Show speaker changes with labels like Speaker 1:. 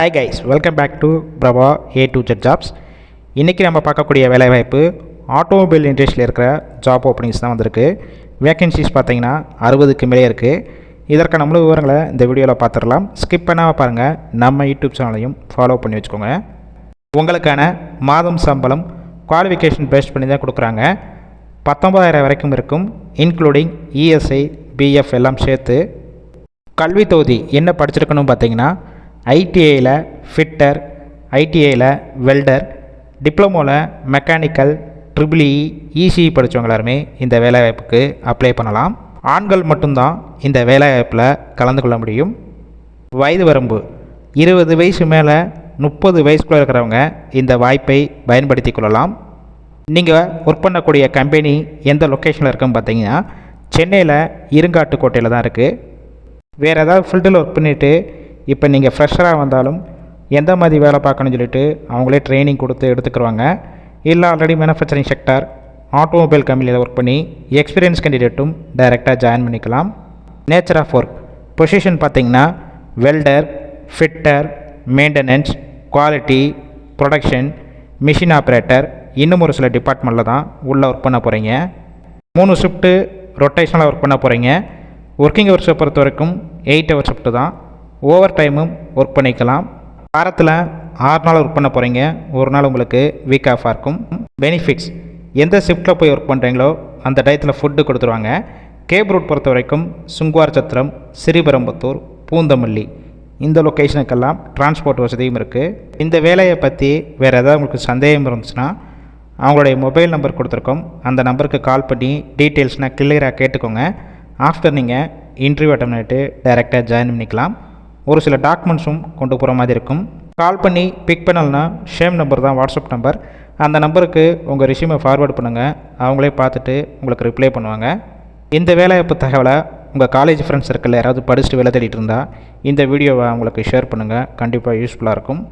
Speaker 1: Hi guys welcome back to Prabha A to Z jobs இன்றைக்கி நம்ம பார்க்கக்கூடிய வேலைவாய்ப்பு ஆட்டோமொபைல் இண்டஸ்ட்ரியில் இருக்கிற ஜாப் ஓப்பனிங்ஸ் தான் வந்திருக்கு. வேகன்சிஸ் பார்த்தீங்கன்னா அறுபதுக்கு மேலே இருக்குது இதற்கான முழு விவரங்களை இந்த வீடியோவில் பார்த்துடலாம். ஸ்கிப் பண்ணாமல் பாருங்கள் நம்ம யூடியூப் சேனலையும் ஃபாலோ பண்ணி வச்சுக்கோங்க. உங்களுக்கான மாதம் சம்பளம் குவாலிஃபிகேஷன் பேஸ்ட் பண்ணி தான் கொடுக்குறாங்க. பத்தொம்பதாயிரம் வரைக்கும் இருக்கும் இன்க்ளூடிங் இஎஸ்ஐ பிஎஃப் எல்லாம் சேர்த்து. கல்வி தொகுதி என்ன படிச்சிருக்கணும் பார்த்தீங்கன்னா ஐடிஐயில் ஃபிட்டர் ஐடிஐயில் வெல்டர் டிப்ளமோவில் மெக்கானிக்கல் ட்ரிபிள்இ இசிஇ படித்தவங்க எல்லாருமே இந்த வேலைவாய்ப்புக்கு அப்ளை பண்ணலாம். ஆண்கள் மட்டும்தான் இந்த வேலைவாய்ப்பில் கலந்து கொள்ள முடியும். வயது வரம்பு இருபது வயசு மேலே முப்பது வயசுக்குள்ளே இருக்கிறவங்க இந்த வாய்ப்பை பயன்படுத்தி கொள்ளலாம். நீங்கள் ஒர்க் பண்ணக்கூடிய கம்பெனி எந்த லொக்கேஷனில் இருக்குன்னு பார்த்தீங்கன்னா சென்னையில் இருங்காட்டுக்கோட்டையில் தான் இருக்குது வேறு ஏதாவது ஃபீல்டில் ஒர்க் பண்ணிவிட்டு இப்போ நீங்கள் ஃப்ரெஷராக வந்தாலும் எந்த மாதிரி வேலை பார்க்கணும்னு சொல்லிட்டு அவங்களே ட்ரைனிங் கொடுத்து எடுத்துக்கிடுவாங்க இல்லை ஆல்ரெடி மேனுஃபேக்சரிங் செக்டார் ஆட்டோமொபைல் கம்பெனியில் ஒர்க் பண்ணி எக்ஸ்பீரியன்ஸ் கேண்டிடேட்டும் டைரெக்டாக ஜாயின் பண்ணிக்கலாம். நேச்சர் ஆஃப் ஒர்க் பொசிஷன் பார்த்தீங்கன்னா welder fitter maintenance quality production machine operator இன்னும் ஒரு சில டிபார்ட்மெண்ட்டில் தான் உள்ளே ஒர்க் பண்ண போகிறீங்க மூணு ஷிஃப்ட்டு ரொட்டேஷனலாக ஒர்க் பண்ண போகிறீங்க ஒர்க்கிங் ஹவர்ஸை பொறுத்த வரைக்கும் எயிட் ஹவர் ஷிஃப்ட்டு தான். ஓவர் டைமும் ஒர்க் பண்ணிக்கலாம். வாரத்தில் ஆறு நாள் ஒர்க் பண்ண போகிறீங்க ஒரு நாள் உங்களுக்கு வீக் ஆஃபாக இருக்கும். பெனிஃபிட்ஸ் எந்த ஷிஃப்ட்டில் போய் ஒர்க் பண்ணுறீங்களோ அந்த டயத்தில் ஃபுட்டு கொடுத்துருவாங்க. கேப் ரூட் பொறுத்த வரைக்கும் சுங்குவார் சத்திரம் ஸ்ரீபெரும்புத்தூர் பூந்தமல்லி இந்த லொக்கேஷனுக்கெல்லாம் டிரான்ஸ்போர்ட் வசதியும் இருக்குது இந்த வேலையை பற்றி வேறு ஏதாவது உங்களுக்கு சந்தேகம் இருந்துச்சுன்னா அவங்களுடைய மொபைல் நம்பர் கொடுத்துருக்கோம். அந்த நம்பருக்கு கால் பண்ணி டீட்டெயில்ஸ்னால் கிளியராக கேட்டுக்கோங்க. ஆஃப்டர் நீங்கள் இன்டர்வியூ அட்டம் பண்ணிட்டு டைரெக்டாக ஜாயின் பண்ணிக்கலாம். ஒரு சில டாக்குமெண்ட்ஸும் கொண்டு போகிற மாதிரி இருக்கும். கால் பண்ணி பிக் பண்ணலனா ஷேம் நம்பர் தான் வாட்ஸ்அப் நம்பர் அந்த நம்பருக்கு உங்கள் ரிஷ்யூமை ஃபார்வேர்ட் பண்ணுங்கள் அவங்களே பார்த்துட்டு உங்களுக்கு ரிப்ளை பண்ணுவாங்க. இந்த வேலைவாய்ப்பு தகவலை உங்கள் காலேஜ் ஃப்ரெண்ட்ஸ் சர்க்கிளில் யாராவது படிச்சுட்டு வேலை தேடிட்டு இருந்தால் இந்த வீடியோவை அவங்களுக்கு ஷேர் பண்ணுங்கள் கண்டிப்பாக யூஸ்ஃபுல்லாக இருக்கும்.